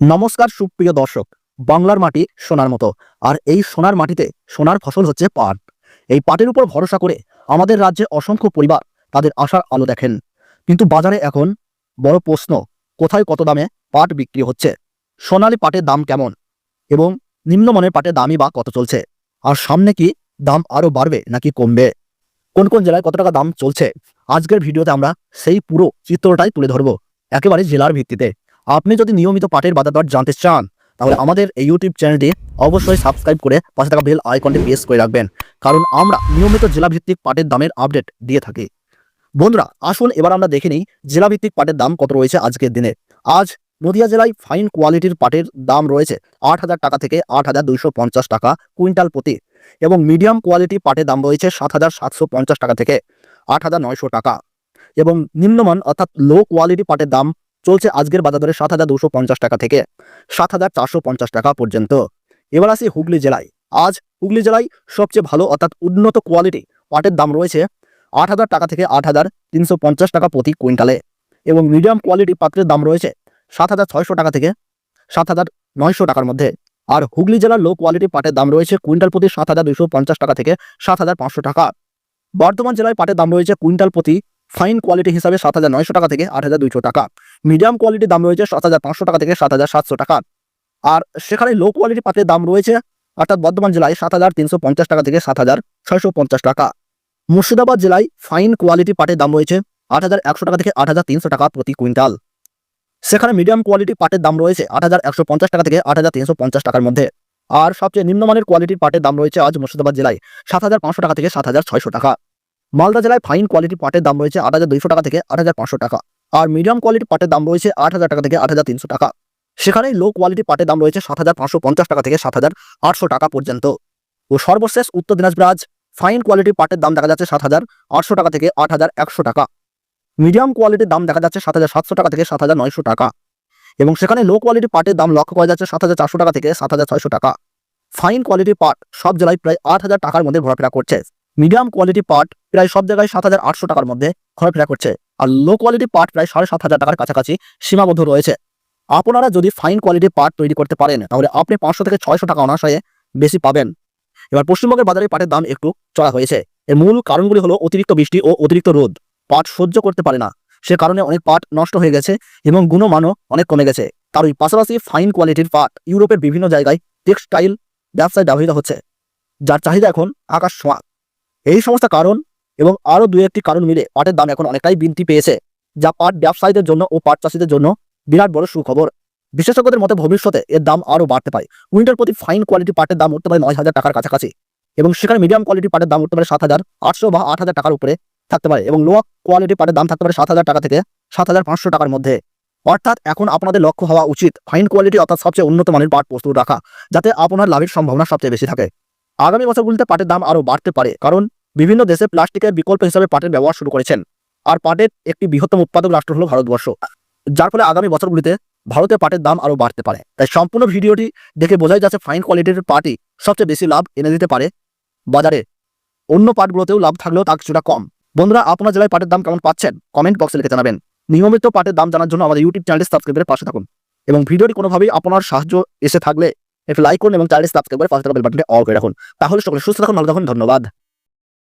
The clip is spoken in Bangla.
নমস্কার সুপ্রিয় দর্শক, বাংলার মাটি সোনার মতো, আর এই সোনার মাটিতে সোনার ফসল হচ্ছে পাট। এই পাটের উপর ভরসা করে আমাদের রাজ্যে অসংখ্য পরিবার তাদের আশার আলো দেখেন। কিন্তু বাজারে এখন বড় প্রশ্ন, কোথায় কত দামে পাট বিক্রি হচ্ছে? সোনালী পাটের দাম কেমন? এবং নিম্নমানের পাটের দামই বা কত চলছে? আর সামনে কি দাম আরও বাড়বে নাকি কমবে? কোন কোন জেলায় কত টাকা দাম চলছে? আজকের ভিডিওতে আমরা সেই পুরো চিত্রটাই তুলে ধরবো, একেবারে জেলার ভিত্তিতে। আপনি যদি নিয়মিত পাটের বাজার দর জানতে চান, তাহলে আমাদের এই ইউটিউব চ্যানেলটি অবশ্যই সাবস্ক্রাইব করে পাশে থাকা বেল আইকনটি প্রেস করে রাখবেন। কারণ আমরা নিয়মিত জেলাভিত্তিক পাটের দামের আপডেট দিয়ে থাকি। বন্ধুরা, আসুন এবার আমরা দেখে নিই জেলাভিত্তিক পাটের দাম কত রয়েছে আজকের দিনে। আজ নদিয়া জেলায় ফাইন কোয়ালিটির পাটের দাম রয়েছে আট হাজার টাকা থেকে আট হাজার দুইশো পঞ্চাশ টাকা কুইন্টাল প্রতি এবং মিডিয়াম কোয়ালিটি পাটের দাম রয়েছে সাত হাজার সাতশো পঞ্চাশ টাকা থেকে আট হাজার নয়শো টাকা এবং নিম্নমান অর্থাৎ লো কোয়ালিটি পাটের দাম চলছে আজকের বাজার দরে সাত হাজার দুশো পঞ্চাশ টাকা থেকে সাত হাজার চারশো পঞ্চাশ টাকা পর্যন্ত। এবার আসি হুগলি জেলায়। আজ হুগলি জেলায় সবচেয়ে ভালো অর্থাৎ উন্নত কোয়ালিটি পাটের দাম রয়েছে আট হাজার টাকা থেকে আট হাজার তিনশো পঞ্চাশ টাকা প্রতি কুইন্টালে এবং মিডিয়াম কোয়ালিটি পাত্রের দাম রয়েছে সাত হাজার ছয়শো টাকা থেকে সাত হাজার নয়শো টাকার মধ্যে। আর হুগলি জেলার লো কোয়ালিটি পাটের দাম রয়েছে কুইন্টাল প্রতি সাত হাজার দুশো পঞ্চাশ টাকা থেকে সাত হাজার পাঁচশো টাকা। বর্ধমান জেলায় পাটের দাম রয়েছে কুইন্টাল প্রতি ফাইন কোয়ালিটি হিসাবে সাত হাজার নয়শো টাকা থেকে আট হাজার দুইশো টাকা। মিডিয়াম কোয়ালিটির দাম রয়েছে সাত হাজার পাঁচশো টাকা থেকে সাত হাজার সাতশো টাকা। আর সেখানে লো কোয়ালিটি পাটের দাম রয়েছে অর্থাৎ বর্ধমান জেলায় সাত হাজার তিনশো পঞ্চাশ টাকা থেকে সাত হাজার ছয়শো পঞ্চাশ টাকা। মুর্শিদাবাদ জেলায় ফাইন কোয়ালিটি পাটের দাম রয়েছে আট হাজার একশো টাকা থেকে আট হাজার তিনশো টাকা প্রতি কুইন্টাল। সেখানে মিডিয়াম কোয়ালিটি পাটের দাম রয়েছে আট হাজার একশো পঞ্চাশ টাকা থেকে আট হাজার তিনশো পঞ্চাশ টাকার মধ্যে। আর সবচেয়ে নিম্নমানের কোয়ালিটির পাটের দাম রয়েছে আজ মুর্শিদাবাদ জেলায় সাত হাজার পাঁচশো টাকা থেকে সাত হাজার ছয়শো টাকা। মালদা জেলায় ফাইন কোয়ালিটি পাটের দাম রয়েছে আট হাজার দুইশো টাকা থেকে আট হাজার পাঁচশো টাকা আর মিডিয়াম কোয়ালিটি পাটের দাম রয়েছে আট হাজার টাকা থেকে আট হাজার তিনশো টাকা। সেখানে লো কোয়ালিটি পাটের দাম রয়েছে সাত হাজার পাঁচশো পঞ্চাশ টাকা থেকে সাত হাজার আটশো টাকা পর্যন্ত। ও সর্বশেষ উত্তর দিনাজপুর আজ ফাইন কোয়ালিটি পাটের দাম দেখা যাচ্ছে সাত হাজার আটশো টাকা থেকে আট হাজার একশো টাকা। মিডিয়াম কোয়ালিটির দাম দেখা যাচ্ছে সাত হাজার সাতশো টাকা থেকে সাত হাজার নয়শো টাকা। এবং সেখানে লো কোয়ালিটি পাটের দাম লক্ষ্য করা যাচ্ছে সাত হাজার চারশো টাকা থেকে সাত হাজার ছয়শো টাকা। ফাইন কোয়ালিটি পাট সব জেলায় প্রায় আট হাজার টাকার মধ্যে ঘোরাফেরা করছে। মিডিয়াম কোয়ালিটি পার্ট প্রায় সব জায়গায় সাত হাজার আটশো টাকার মধ্যে ঘোরাফেরা করছে। আর লো কোয়ালিটি পার্ট প্রায় সাড়ে সাত হাজার টাকার কাছাকাছি সীমাবদ্ধ রয়েছে। আপনারা যদি ফাইন কোয়ালিটি পার্ট তৈরি করতে পারেন, তাহলে আপনি পাঁচশো থেকে ছয়শো টাকা অনাশয়ে বেশি পাবেন। এবার পশ্চিমবঙ্গের বাজারে পাটের দাম একটু চড়া হয়েছে। এর মূল কারণগুলি হলো অতিরিক্ত বৃষ্টি ও অতিরিক্ত রোদ। পাট সহ্য করতে পারে না। সে কারণে অনেক পাট নষ্ট হয়ে গেছে এবং গুণমানও অনেক কমে গেছে। তার ওই পাশাপাশি ফাইন কোয়ালিটির পাট ইউরোপের বিভিন্ন জায়গায় টেক্সটাইল ব্যবসায় ব্যবহৃত হচ্ছে। যার চাহিদা এখন আকাশ ছোঁয়া। এই সমস্ত কারণ এবং আরও দু একটি কারণ মিলে পাটের দাম এখন অনেকটাই বৃদ্ধি পেয়েছে, যা পাট ব্যবসায়ীদের জন্য ও পাট চাষিদের জন্য বিরাট বড় সুখবর। বিশেষজ্ঞদের মতে ভবিষ্যতে এর দাম আরও বাড়তে পারে। কুইন্টাল প্রতি ফাইন কোয়ালিটি পাটের দাম উঠতে পারে নয় হাজার টাকার কাছাকাছি এবং সেখানে মিডিয়াম কোয়ালিটি পাটের দাম উঠতে পারে সাত হাজার আটশো বা আট হাজার টাকার উপরে থাকতে পারে এবং লোয়া কোয়ালিটি পাটের দাম থাকতে পারে সাত হাজার টাকা থেকে সাত হাজার পাঁচশো টাকার মধ্যে। অর্থাৎ এখন আপনাদের লক্ষ্য হওয়া উচিত ফাইন কোয়ালিটি অর্থাৎ সবচেয়ে উন্নত মানের পাট প্রস্তুত রাখা, যাতে আপনার লাভের সম্ভাবনা সবচেয়ে বেশি থাকে। আগামী বছরগুলিতে পাটের দাম আরও বাড়তে পারে, কারণ বিভিন্ন দেশে প্লাস্টিকের বিকল্প হিসাবে পাটের ব্যবহার শুরু করেছেন। আর পাটের একটি বৃহত্তম উৎপাদক রাষ্ট্র হল ভারতবর্ষ। যার ফলে আগামী বছরগুলিতে ভারতে পাটের দাম আরও বাড়তে পারে। তাই সম্পূর্ণ ভিডিওটি দেখে বোঝাই যাচ্ছে ফাইন কোয়ালিটির পাটই সবচেয়ে বেশি লাভ এনে দিতে পারে বাজারে। অন্য পাটগুলোতেও লাভ থাকলেও তা কিছুটা কম। বন্ধুরা, আপনার জেলায় পাটের দাম কেমন পাচ্ছেন? কমেন্ট বক্সে লিখে জানাবেন। নিয়মিত পাটের দাম জানার জন্য আমাদের ইউটিউব চ্যানেলটি সাবস্ক্রাইব করে পাশে থাকুন। এবং ভিডিওটি কোনোভাবেই আপনার সাহায্য এসে থাকলে, একটু লাইক করুন এবং চ্যানেলটি সাবস্ক্রাইব করে পাশে থাকা বেল বাটনটি অল করে রাখুন। তাহলে সকলে সুস্থ থাকুন, ভালো থাকুন, ধন্যবাদ।